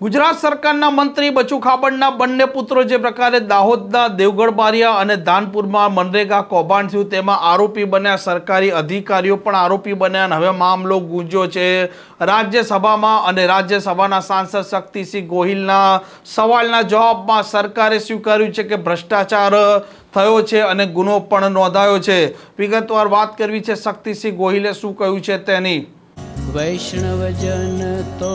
ગુજરાત સરકારના મંત્રી બચુ ખાબડના બંને પુત્રો જે પ્રકારે દાહોદના દેવગઢ બારિયા અને ધાનપુરમાં મનરેગા કૌભાંડ થયું, તેમાં આરોપી બન્યા સરકારી અધિકારીઓ પણ આરોપી બન્યા અને હવે મામલો ગુંજ્યો છે. રાજ્યસભામાં અને રાજ્યસભાના સાંસદ શક્તિસિંહ ગોહિલના સવાલના જવાબમાં સરકારે સ્વીકાર્યું છે કે ભ્રષ્ટાચાર થયો છે અને ગુનો પણ નોંધાયો છે. વિગતવાર વાત કરવી છે શક્તિસિંહ ગોહિલે, શું કહ્યું છે તેની? વૈષ્ણવજન તો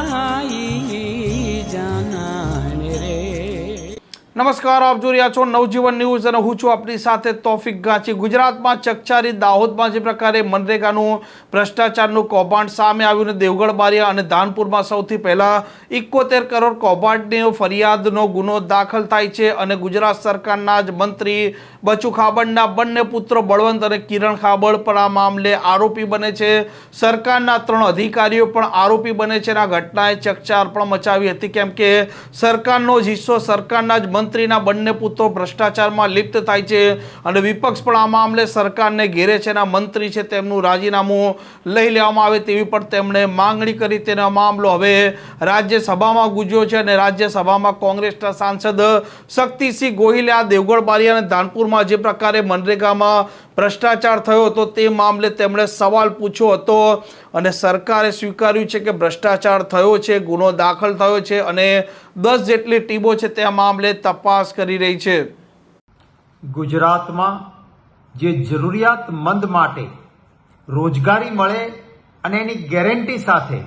નમસ્કાર, આપ જોઈ રહ્યા છો નવજીવન ન્યૂઝ અને હું છું આપણી સાથે તોફિક ગાંચી. ગુજરાતમાં ચકચારી દાહોદમાં જે પ્રકારે મનરેગાનું ભ્રષ્ટાચારનું કૌભાંડ સામે આવ્યું ને દેવગઢ, બારિયા અને ધાનપુરમાં સૌથી પહેલાં ઇકોતેર કરોડ કૌભાંડની ફરિયાદનો ગુનો દાખલ થાય છે અને ગુજરાત સરકારના જ મંત્રી બચુ ખાબડના બંને પુત્રો બળવંત અને કિરણ ખાબડ પણ આ મામલે આરોપી બને છે. સરકારના ત્રણ અધિકારીઓ પણ આરોપી બને છે આ ઘટનાએ ચકચાર પણ મચાવી હતી. કેમ કે સરકારનો જ હિસ્સો સરકારના જ મંત્રીના બંને પુત્રો ભ્રષ્ટાચારમાં લિપ્ત થાય છે અને વિપક્ષ પણ આ મામલે સરકારને ઘેરે છે અને મંત્રી છે તેમનું રાજીનામું લઈ લેવામાં આવે તેવી પણ તેમણે માંગણી કરી તેનો મામલો હવે રાજ્યસભામાં ગુજ્યો છે અને રાજ્યસભામાં કોંગ્રેસના સાંસદ શક્તિસિંહ ગોહિલે આ દેવગઢ બારી અને ધાનપુરમાં જે પ્રકારે મનરેગામાં ભ્રષ્ટાચાર થયો હતો તે મામલે તેમણે સવાલ પૂછ્યો હતો. અને સરકારે સ્વીકાર્યું છે કે ભ્રષ્ટાચાર થયો છે, ગુનો દાખલ થયો છે અને દસ જેટલી ટીમો છે તે આ મામલે તપાસ કરી રહી છે. ગુજરાતમાં જે જરૂરિયાતમંદ માટે રોજગારી મળે અને એની ગેરંટી સાથે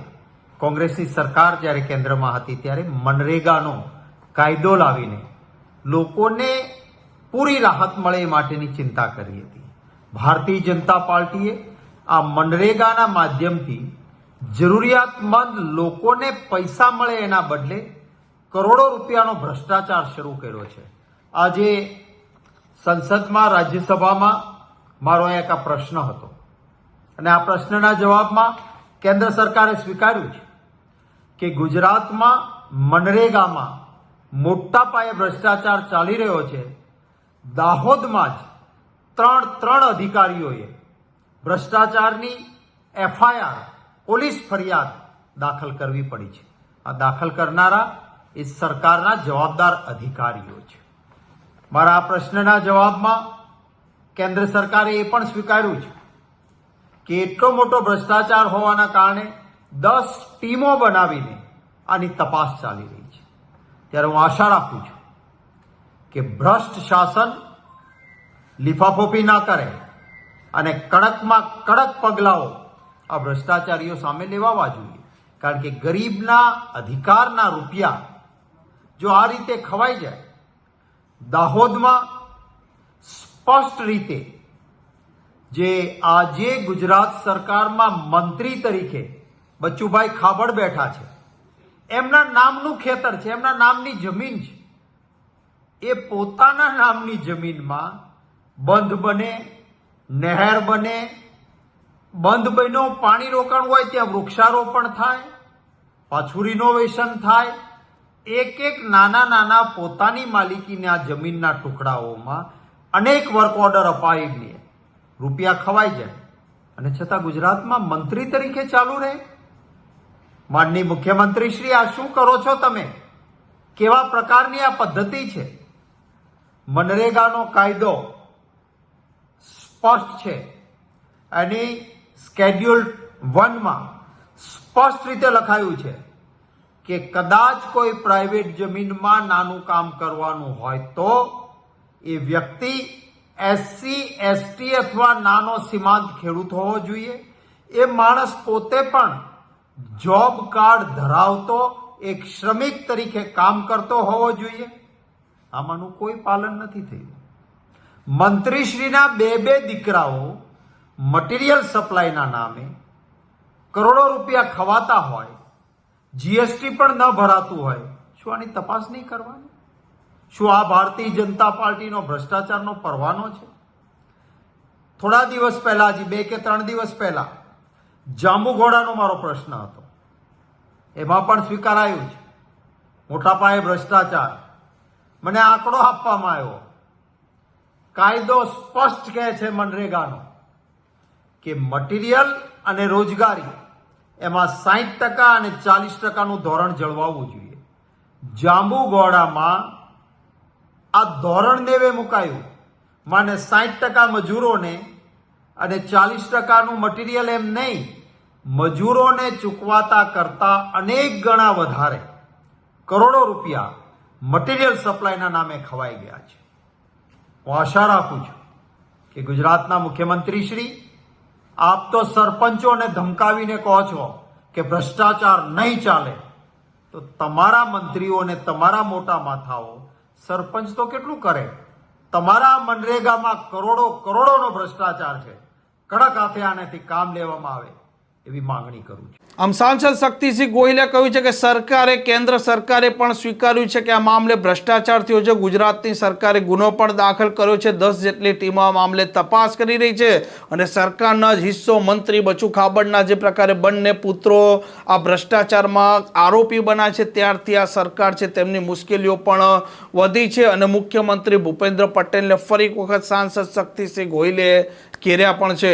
કોંગ્રેસની સરકાર જ્યારે કેન્દ્રમાં હતી ત્યારે મનરેગાનો કાયદો લાવીને લોકોને પૂરી રાહત મળે એ માટેની ચિંતા કરી હતી. ભારતીય જનતા પાર્ટીએ આ મનરેગાના માધ્યમથી જરૂરિયાતમંદ લોકોને પૈસા મળે એના બદલે કરોડો રૂપિયાનો ભ્રષ્ટાચાર શરૂ કર્યો છે. આજે સંસદમાં, રાજ્યસભામાં મારો એક આ પ્રશ્ન હતો. અને આ પ્રશ્નના જવાબમાં કેન્દ્ર સરકારે સ્વીકાર્યું છે કે ગુજરાતમાં મનરેગામાં મોટા પાયે ભ્રષ્ટાચાર ચાલી રહ્યો છે. દાહોદમાં જ ત્રણ ત્રણ અધિકારીઓએ ભ્રષ્ટાચારની એફઆઈઆર, પોલીસ ફરિયાદ દાખલ કરવી પડી છે. આ દાખલ કરનારા એ સરકારના જવાબદાર અધિકારીઓ છે. મારા આ પ્રશ્નના જવાબમાં કેન્દ્ર સરકારે એ પણ સ્વીકાર્યું છે કે એટલો મોટો ભ્રષ્ટાચાર હોવાના કારણે દસ ટીમો બનાવીને આની તપાસ ચાલી રહી છે. ત્યારે હું આશા રાખું છું કે ભ્રષ્ટ શાસન લિફાફોપી ના કરે અને કડકમાં કડક પગલાઓ આ ભ્રષ્ટાચારીઓ સામે લેવાવા જોઈએ. કારણ કે ગરીબના અધિકારના રૂપિયા જો આ રીતે ખવાઈ જાય, દાહોદમાં સ્પષ્ટ રીતે જે આજે ગુજરાત સરકારમાં મંત્રી તરીકે બચ્ચુભાઈ ખાબડ બેઠા છે, એમના નામનું ખેતર છે, એમના નામની જમીન છે, એ પોતાના નામની જમીનમાં બંધ બને નહેર બને, બંધ બન્યો, પાણી રોકાણ હોય ત્યાં વૃક્ષારોપણ થાય, પાછું રિનોવેશન થાય. એક એક નાના નાના પોતાની માલિકીના જમીનના ટુકડાઓમાં અનેક વર્ક ઓર્ડર અપાવીને રૂપિયા ખવાઈ જાય. અને છતાં ગુજરાતમાં મંત્રી તરીકે ચાલુ રહે. માનની મુખ્યમંત્રી શ્રી, આ શું કરો છો તમે? કેવા પ્રકારની આ પદ્ધતિ છે? મનરેગાનો કાયદો સ્પષ્ટ છે. એની સ્કેડ્યુલ વનમાં સ્પષ્ટ રીતે લખાયું છે કે કદાચ કોઈ પ્રાઇવેટ જમીનમાં નાનું કામ કરવાનું હોય તો એ વ્યક્તિ એસસી એસટી અથવા નાનો સીમાંત ખેડૂત હોવો જોઈએ. એ માણસ પોતે પણ જોબ કાર્ડ ધરાવતો એક શ્રમિક તરીકે કામ કરતો હોવો જોઈએ. આમાંનું કોઈ પાલન નથી થયું. મંત્રીશ્રીના બે બે દીકરાઓ મટીરિયલ સપ્લાયના નામે કરોડો રૂપિયા ખવાતા હોય જીએસટી પણ ન ભરાતું હોય, શું આની તપાસ નહીં કરવાની? શું આ ભારતીય જનતા પાર્ટીનો ભ્રષ્ટાચારનો પરવાનો છે? થોડા દિવસ પહેલા, હજી બે કે ત્રણ દિવસ પહેલા, જાંબુઘોડાનો મારો પ્રશ્ન હતો. એમાં પણ સ્વીકારાયું છે. મોટા પાયે ભ્રષ્ટાચાર. મને આંકડો આપવામાં આવ્યો. કાયદો સ્પષ્ટ કહે છે મનરેગાનો કે મટીરિયલ અને રોજગારી એમાં સાહીઠ ટકા અને ચાલીસ ટકાનું ધોરણ જળવાવું જોઈએ. જાંબુગોડામાં આ ધોરણ દેવે મુકાયું. માને સાહીઠ ટકા મજૂરોને અને ચાલીસ ટકાનું મટીરિયલ એમ નહીં, મજૂરોને ચૂકવાતા કરતા અનેક ગણા વધારે કરોડો રૂપિયા મટીરિયલ સપ્લાયના નામે ખવાઈ ગયા છે. હું આશા રાખું છું કે ગુજરાતના મુખ્યમંત્રી શ્રી આપ તો સરપંચોને ધમકાવીને કહો છો કે ભ્રષ્ટાચાર નહીં ચાલે, તો તમારા મંત્રીઓને તમારા મોટા માથાઓ સરપંચ તો કેટલું કરે? તમારા મનરેગામાં કરોડો કરોડોનો ભ્રષ્ટાચાર છે. કડક હાથે આનેથી કામ લેવામાં આવે. એવી માંગણી કરું છું. આમ સાંસદ શક્તિસિંહ ગોહિલે કહ્યું છે કે સરકારે, કેન્દ્ર સરકારે પણ સ્વીકાર્યું છે કે આ મામલે ભ્રષ્ટાચાર થયો છે. ગુજરાતની સરકારે ગુનો પણ દાખલ કર્યો છે. દસ જેટલી ટીમો આ મામલે તપાસ કરી રહી છે અને સરકારના જ હિસ્સો મંત્રી બચુ ખાબડના જે પ્રકારે બંને પુત્રો આ ભ્રષ્ટાચારમાં આરોપી બન્યા છે, ત્યારથી આ સરકાર છે તેમની મુશ્કેલીઓ પણ વધી છે અને મુખ્યમંત્રી ભૂપેન્દ્ર પટેલને ફરી વખત સાંસદ શક્તિસિંહ ગોહિલે કેર્યા પણ છે.